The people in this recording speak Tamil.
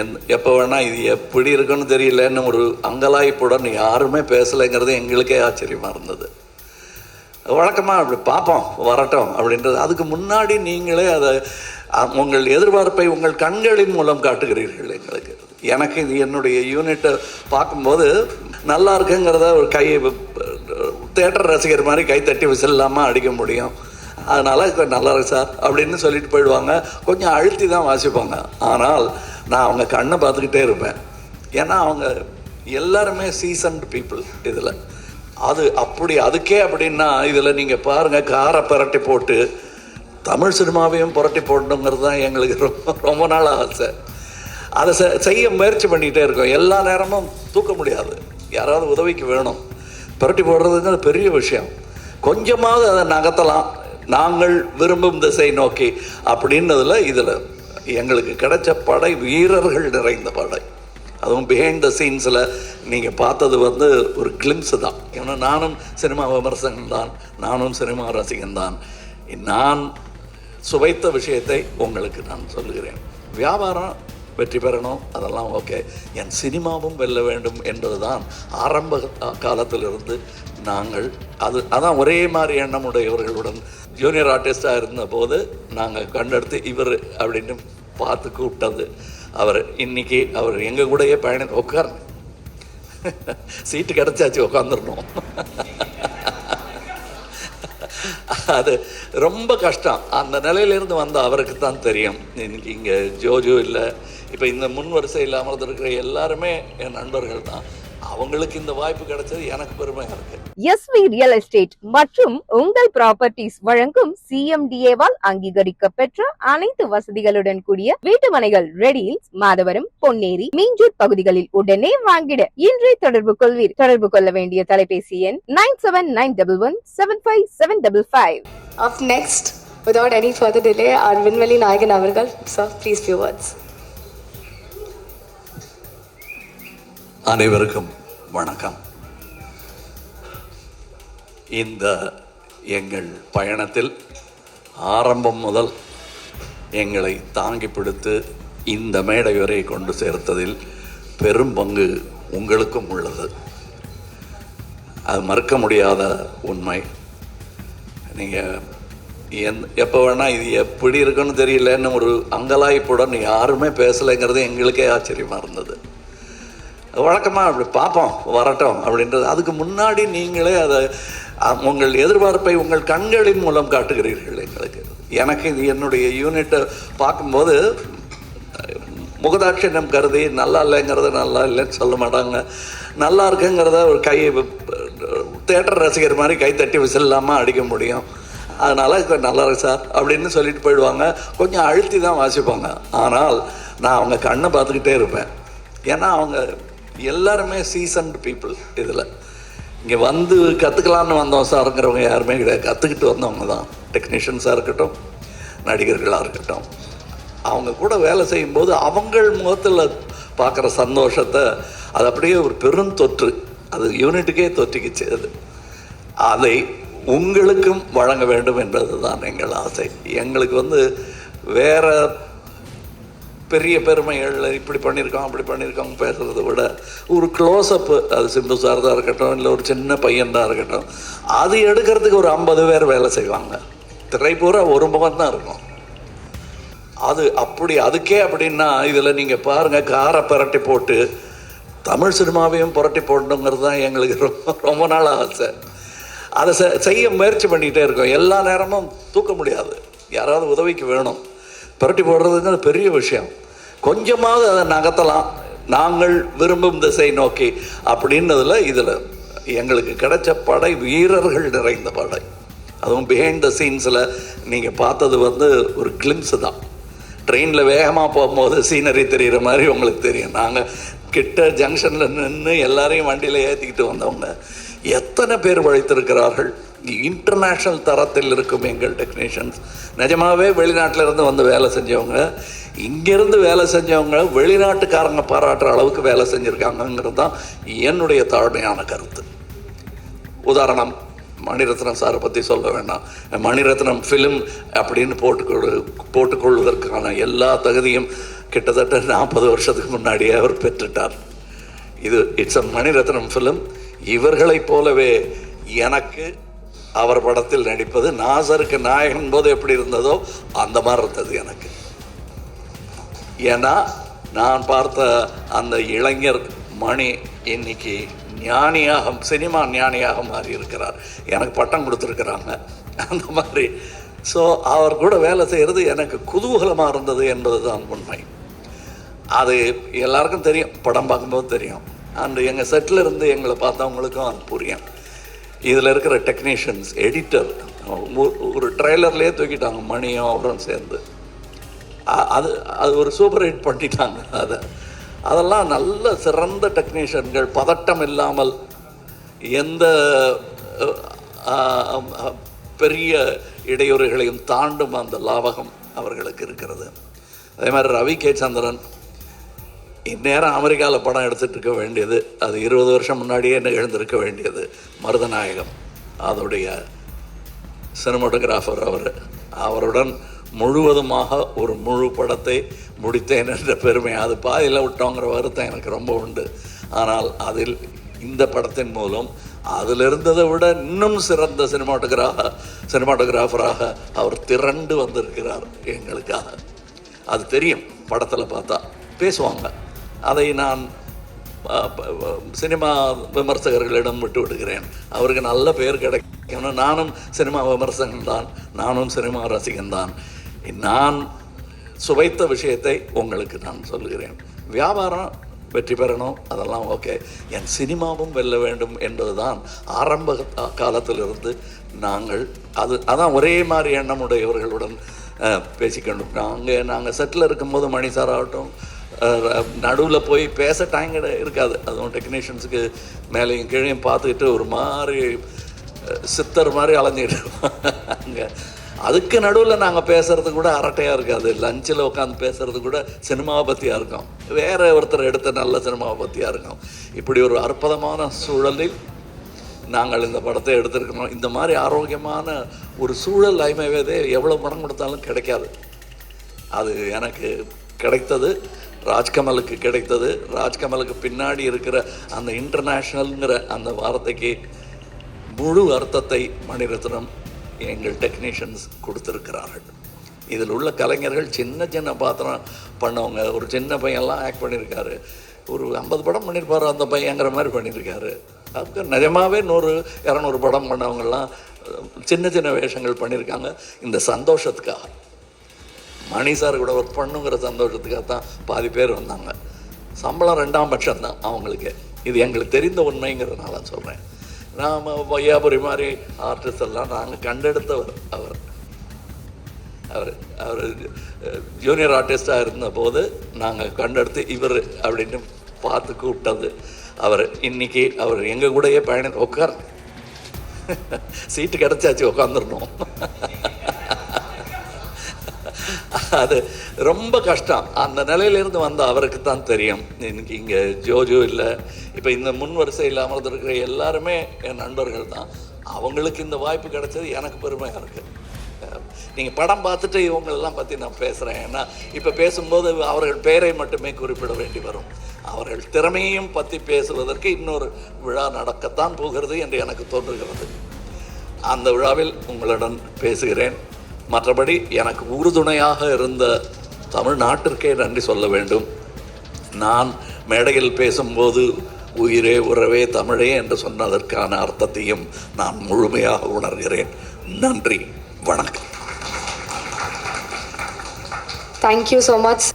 எந் எப்போ வேணால் இது எப்படி இருக்குன்னு தெரியலன்னு ஒரு அங்கலாய்ப்புடன் யாருமே பேசலைங்கிறது எங்களுக்கே ஆச்சரியமாக இருந்தது. வழக்கமாக அப்படி பார்ப்போம் வரட்டும் அப்படின்றது. அதுக்கு முன்னாடி நீங்களே அதை உங்கள் எதிர்பார்ப்பை உங்கள் கண்களின் மூலம் காட்டுகிறீர்கள் எங்களுக்கு. எனக்கு இது என்னுடைய யூனிட்டை பார்க்கும்போது நல்லா இருக்குங்கிறத ஒரு கை தேட்டர் ரசிகர் மாதிரி கை தட்டி விசில் இல்லாமல் அடிக்க முடியும். அதனால் கொஞ்சம் நல்லா இருக்கு சார் அப்படின்னு சொல்லிட்டு போயிடுவாங்க. கொஞ்சம் அழுத்தி தான் வாசிப்பாங்க. ஆனால் நான் அவங்க கண்ணை பார்த்துக்கிட்டே இருப்பேன். ஏன்னா அவங்க எல்லாருமே சீசன்டு பீப்புள் இதில். அது அப்படி அதுக்கே அப்படின்னா இதில் நீங்கள் பாருங்கள் காரை புரட்டி போட்டு தமிழ் சினிமாவையும் புரட்டி போடணுங்கிறது தான் எங்களுக்கு ரொம்ப ரொம்ப நாள் ஆசை. அதை செ- செய்ய முயற்சி பண்ணிகிட்டே இருக்கோம். எல்லா நேரமும் தூக்க முடியாது. யாராவது உதவிக்கு வேணும். புரட்டி போடுறதுங்கிறது பெரிய விஷயம். கொஞ்சமாவது அதை நகர்த்தலாம். நாங்கள் விரும்பும் திசை நோக்கி அப்படின்னதில் இதில் எங்களுக்கு கிடைச்ச படை வீரர்கள் நிறைந்த படை. அதுவும் பிஹைண்ட் த சீன்ஸில் நீங்கள் பார்த்தது வந்து ஒரு கிளிம்ஸ் தான். ஏன்னா நானும் சினிமா விமர்சகன் தான் நானும் சினிமா ரசிகன் தான். நான் சுவைத்த விஷயத்தை உங்களுக்கு நான் சொல்லுகிறேன். வியாபாரம் வெற்றி பெறணும் அதெல்லாம் ஓகே என் சினிமாவும் வெல்ல வேண்டும் என்பது தான் ஆரம்ப காலத்திலிருந்து நாங்கள் அது அதான் ஒரே மாதிரி எண்ணமுடையவர்களுடன் ஜூனியர் ஆர்டிஸ்டாக இருந்தபோது நாங்கள் கண்டெடுத்து இவர் அப்படின்னு பார்த்து கூப்பிட்டது. அவர் இன்னைக்கு அவர் எங்கள் கூடயே பயணம் உட்கார் சீட்டு கிடச்சாச்சு உட்காந்துடணும் அது ரொம்ப கஷ்டம். அந்த நிலையிலேருந்து வந்த அவருக்கு தான் தெரியும். இன்னைக்கு இங்கே ஜோஜோ இல்லை. இப்போ இந்த முன் வரிசையில் அமர்ந்திருக்கிற எல்லாருமே என் நண்பர்கள் தான். அவங்களுக்கு இந்த வாய்ப்பு கிடைச்சது எனக்கு பெருமையாக இருக்குது எஸ்வி ரியல் எஸ்டேட் மற்றும் உங்கள் ப்ராப்பர்ட்டிஸ் வழங்கும் சிஎம்டிஏவால் அங்கீகரிக்க பெற்ற அனைத்து வசதிகளுடன் கூடிய வீட்டு மனைகள் ரெடியில் மாதவரம் பொன்னேரி மீஞ்சூர் பகுதிகளில் உடனே வாங்கிட இன்றே தொடர்பு கொள்வீர் தொடர்பு கொள்ள வேண்டிய தொலைபேசி எண் nine seven nine double one seven five seven double five Up next, without any further delay, our Vinvali Nayagan Avargal. Sir, please few words. அனைவருக்கும் வணக்கம். இந்த எங்கள் பயணத்தில் ஆரம்பம் முதல் எங்களை தாங்கி பிடித்து இந்த மேடை வரை கொண்டு சேர்த்ததில் பெரும் பங்கு உங்களுக்கும் உள்ளது. அது மறுக்க முடியாத உண்மை. நீங்கள் எந் எப்போ வேணால் இது எப்படி இருக்குன்னு தெரியலன்னு ஒரு அங்கலாய்ப்புடன் யாருமே பேசலைங்கிறது எங்களுக்கே ஆச்சரியமாக இருந்தது. வழக்கமாக அப்படி பார்ப்போம் வரட்டும் அப்படின்றது. அதுக்கு முன்னாடி நீங்களே அதை உங்கள் எதிர்பார்ப்பை உங்கள் கண்களின் மூலம் காட்டுகிறீர்கள் எங்களுக்கு. எனக்கு இது என்னுடைய யூனிட்டை பார்க்கும்போது முகதாட்சியம் கருதி நல்லா இல்லைங்கிறத நல்லா இல்லைன்னு சொல்ல மாட்டாங்க. நல்லா இருக்குங்கிறத ஒரு கை தேட்டர் ரசிகர் மாதிரி கை தட்டி விசில் இல்லாமல் அடிக்க முடியும். அதனால் கொஞ்சம் நல்லா இருக்கு சார் அப்படின்னு சொல்லிட்டு போயிடுவாங்க. கொஞ்சம் அழுத்தி தான் வாசிப்பாங்க. ஆனால் நான் அவங்க கண்ணை பார்த்துக்கிட்டே இருப்பேன். ஏன்னா அவங்க எல்லாருமே சீசன்டு பீப்புள் இதில். இங்கே வந்து கற்றுக்கலான்னு வந்தோம் சாருங்கிறவங்க யாருமே கிடையாது. கற்றுக்கிட்டு வந்தவங்க தான். டெக்னீஷியன்ஸாக இருக்கட்டும் நடிகர்களாக இருக்கட்டும். அவங்க கூட வேலை செய்யும்போது அவங்கள் முகத்தில் பார்க்குற சந்தோஷத்தை அது அப்படியே ஒரு பெரும் தொற்று. அது யூனிட்டுக்கே தொற்றிக்கிச்சு அது. அதை உங்களுக்கும் வழங்க வேண்டும் என்பது தான் எங்கள் ஆசை. எங்களுக்கு வந்து வேறு பெரிய பெருமைகள் இப்படி பண்ணியிருக்கோம் அப்படி பண்ணியிருக்கோம் பேசுகிறத விட ஒரு க்ளோஸ்அப்பு அது சிம்பு சார் தான் இருக்கட்டும் இல்லை ஒரு சின்ன பையன் தான் இருக்கட்டும் அது எடுக்கிறதுக்கு ஒரு ஐம்பது பேர் வேலை செய்வாங்க. திரை பூரா ஒரு முகம் தான் இருக்கும். அது அப்படி அதுக்கே அப்படின்னா இதில் நீங்கள் பாருங்கள் காரை புரட்டி போட்டு தமிழ் சினிமாவையும் புரட்டி போடணுங்கிறது தான் எங்களுக்கு ரொம்ப ரொம்ப நாள் ஆசை. அதை செ- செய்ய முயற்சி பண்ணிகிட்டே இருக்கோம். எல்லா நேரமும் தூக்க முடியாது. யாராவது உதவிக்கு வேணும். புரட்டி போடுறதுங்கிறது பெரிய விஷயம். கொஞ்சமாவது அதை நகர்த்தலாம். நாங்கள் விரும்பும் திசை நோக்கி அப்படின்னதில் இதில் எங்களுக்கு கிடைச்ச படை வீரர்கள் நிறைந்த படை. அதுவும் பிஹைண்ட் த சீன்ஸில் நீங்கள் பார்த்தது வந்து ஒரு கிளிம்ஸு தான். ட்ரெயினில் வேகமாக போகும்போது சீனரி தெரிகிற மாதிரி உங்களுக்கு தெரியும். நாங்கள் கிட்ட ஜங்ஷனில் நின்று எல்லாரையும் வண்டியில் ஏற்றிக்கிட்டு வந்தவங்க. எத்தனை பேர் வழித்திருக்கிறார்கள் இன்டர்நேஷ்னல் தரத்தில் இருக்கும் எங்கள் டெக்னீஷியன்ஸ் நிஜமாவே வெளிநாட்டிலேருந்து வந்து வேலை செஞ்சவங்க. இங்கேருந்து வேலை செஞ்சவங்க வெளிநாட்டுக்காரங்க பாராட்டுற அளவுக்கு வேலை செஞ்சுருக்காங்கங்கிறது தான் என்னுடைய தாழ்மையான கருத்து. உதாரணம் மணிரத்னம் சாரை பற்றி சொல்ல வேண்டாம். மணிரத்னம் ஃபிலிம் அப்படின்னு போட்டுக்கொடு போட்டுக்கொள்வதற்கான எல்லா தகுதியும் கிட்டத்தட்ட நாற்பது வருஷத்துக்கு முன்னாடியே அவர் பெற்றுட்டார். இது இட்ஸ் அ மணிரத்னம் ஃபிலிம் இவர்களைப் போலவே எனக்கு அவர் படத்தில் நடிப்பது நாசருக்கு நாயகன் போது எப்படி இருந்ததோ அந்த மாதிரி இருந்தது எனக்கு. ஏன்னா நான் பார்த்த அந்த இளைஞர் மணி இன்னைக்கு ஞானியாக சினிமா ஞானியாக மாறி இருக்கிறார். எனக்கு பட்டம் கொடுத்துருக்குறாங்க. அந்த மாதிரி. ஸோ அவர் கூட வேலை செய்கிறது எனக்கு குதூகலமாக இருந்தது என்பது தான் உண்மை. அது எல்லாருக்கும் தெரியும். படம் பார்க்கும்போது தெரியும். அந்த எங்கள் செட்டில் இருந்து எங்களை பார்த்தவங்களுக்கும் அது புரியும். இதில் இருக்கிற டெக்னீஷியன்ஸ் எடிட்டர் ஒரு ட்ரெய்லர்லேயே தூக்கிட்டாங்க மணியும் அவரும் சேர்ந்து. அது அது ஒரு சூப்பர் ஹிட் பண்ணிட்டாங்க அதை. அதெல்லாம் நல்ல சிறந்த டெக்னீஷியன்கள் பதட்டம் இல்லாமல் எந்த பெரிய இடையூறுகளையும் தாண்டும் அந்த லாவகம் அவர்களுக்கு இருக்கிறது. அதே மாதிரி ரவி கே சந்திரன் இந்நேரம் அமெரிக்காவில் படம் எடுத்துகிட்டு இருக்க வேண்டியது அது இருபது வருஷம் முன்னாடியே எழுந்திருக்க வேண்டியது மருதநாயகம். அதோடைய சினிமாட்டோகிராஃபர் அவர். அவருடன் முழுவதுமாக ஒரு முழு படத்தை முடித்தேன் என்ற பெருமை. அது பாதியில் விட்டோங்கிற வருத்தம் எனக்கு ரொம்ப உண்டு. ஆனால் அதில் இந்த படத்தின் மூலம் அதில் இருந்ததை விட இன்னும் சிறந்த சினிமாட்டோகிராஃப சினிமாட்டோகிராஃபராக அவர் திரண்டு வந்திருக்கிறார் எங்களுக்காக. அது தெரியும் படத்தில் பார்த்தா. பேசுவாங்க. அதை நான் சினிமா விமர்சகர்களிடம் விட்டு விடுகிறேன் அவருக்கு நல்ல பெயர் கிடைக்கணும் நானும் சினிமா விமர்சகன் தான் நானும் சினிமா ரசிகன் தான். நான் சுவைத்த விஷயத்தை உங்களுக்கு நான் சொல்லுகிறேன். வியாபாரம் வெற்றி பெறணும் அதெல்லாம் ஓகே. என் சினிமாவும் வெல்ல வேண்டும் என்பதுதான் ஆரம்ப காலத்திலிருந்து நாங்கள் அது அதான் ஒரே மாதிரி எண்ணமுடையவர்களுடன் அஹ், பேசிக்கொண்டு நாங்கள் நாங்கள் செட்டில் இருக்கும்போது மணி சார் ஆகட்டும் நடுவில் போய் பேச டைம் இருக்காது. அதுவும் டெக்னீஷியன்ஸுக்கு மேலேயும் கீழையும் பார்த்துக்கிட்டு ஒரு மாதிரி சித்தர் மாதிரி அலைஞ்சிட்டு அங்கே அதுக்கு நடுவில் நாங்கள் பேசுறது கூட அரட்டையாக இருக்காது. லஞ்சில் உட்காந்து பேசுகிறது கூட சினிமாவை பற்றியாக இருக்கும். வேறு ஒருத்தர் எடுத்த நல்ல சினிமாவை பற்றியாக இருக்கும். இப்படி ஒரு அற்புதமான சூழலில் நாங்கள் இந்த படத்தை எடுத்திருக்கிறோம். இந்த மாதிரி ஆரோக்கியமான ஒரு சூழல் ஐமைவேதே எவ்வளோ பணம் கொடுத்தாலும் கிடைக்காது. அது எனக்கு கிடைத்தது. ராஜ்கமலுக்கு கிடைத்தது. ராஜ்கமலுக்கு பின்னாடி இருக்கிற அந்த இன்டர்நேஷ்னலுங்கிற அந்த வார்த்தைக்கு முழு அர்த்தத்தை மணிரத்னம் எங்கள் டெக்னீஷியன்ஸ் கொடுத்துருக்கிறார்கள். இதில் உள்ள கலைஞர்கள் சின்ன சின்ன பாத்திரம் பண்ணவங்க. ஒரு சின்ன பையன்லாம் ஆக்ட் பண்ணியிருக்காரு. ஒரு ஐம்பது படம் பண்ணியிருப்பாரு அந்த பையங்கிற மாதிரி பண்ணியிருக்காரு. அதுக்கு நிஜமாகவே நூறு இரநூறு படம் பண்ணவங்கெல்லாம் சின்ன சின்ன வேஷங்கள் பண்ணியிருக்காங்க. இந்த சந்தோஷத்துக்காக. மணி சார் கூட ஒர்க் பண்ணுங்கிற சந்தோஷத்துக்காக தான் பாதி பேர் வந்தாங்க. சம்பளம் ரெண்டாம் பட்சம் தான் அவங்களுக்கு. இது எங்களுக்கு தெரிந்த உண்மைங்கிறதுனால சொல்கிறேன் நாம் வையாபுரி மாதிரி ஆர்டிஸ்ட் எல்லாம் நாங்கள் கண்டெடுத்தவர் அவர். அவர் அவர் ஜூனியர் ஆர்டிஸ்டாக இருந்தபோது நாங்கள் கண்டெடுத்து இவர் அப்படின்னு பார்த்து கூப்பிட்டது. அவர் இன்னைக்கு அவர் எங்கள் கூடயே பயணம் உட்கார். சீட்டு கிடச்சாச்சு உட்காந்துடணும் அது ரொம்ப கஷ்டம். அந்த நிலையிலேருந்து வந்த அவருக்கு தான் தெரியும். எனக்கு இங்கே ஜோஜோ இல்லை. இப்போ இந்த முன் வரிசையில் அமர்ந்திருக்கிற எல்லாருமே என் நண்பர்கள் தான். அவங்களுக்கு இந்த வாய்ப்பு கிடைச்சது எனக்கு பெருமையாக இருக்குது நீங்கள் படம் பார்த்துட்டு இவங்களெல்லாம் பற்றி நான் பேசுகிறேன் ஏன்னா இப்போ பேசும்போது அவர்கள் பெயரை மட்டுமே குறிப்பிட வேண்டி வரும். அவர்கள் திறமையும் பற்றி பேசுவதற்கு இன்னொரு விழா நடக்கத்தான் போகிறது என்று எனக்கு தோன்றுகிறது. அந்த விழாவில் உங்களுடன் பேசுகிறேன். மற்றபடி எனக்கு உறுதுணையாக இருந்த தமிழ்நாட்டிற்கே நன்றி சொல்ல வேண்டும். நான் மேடையில் பேசும்போது உயிரே உறவே தமிழே என்று சொன்னதற்கான அர்த்தத்தையும் நான் முழுமையாக உணர்கிறேன். நன்றி. வணக்கம். Thank you so much.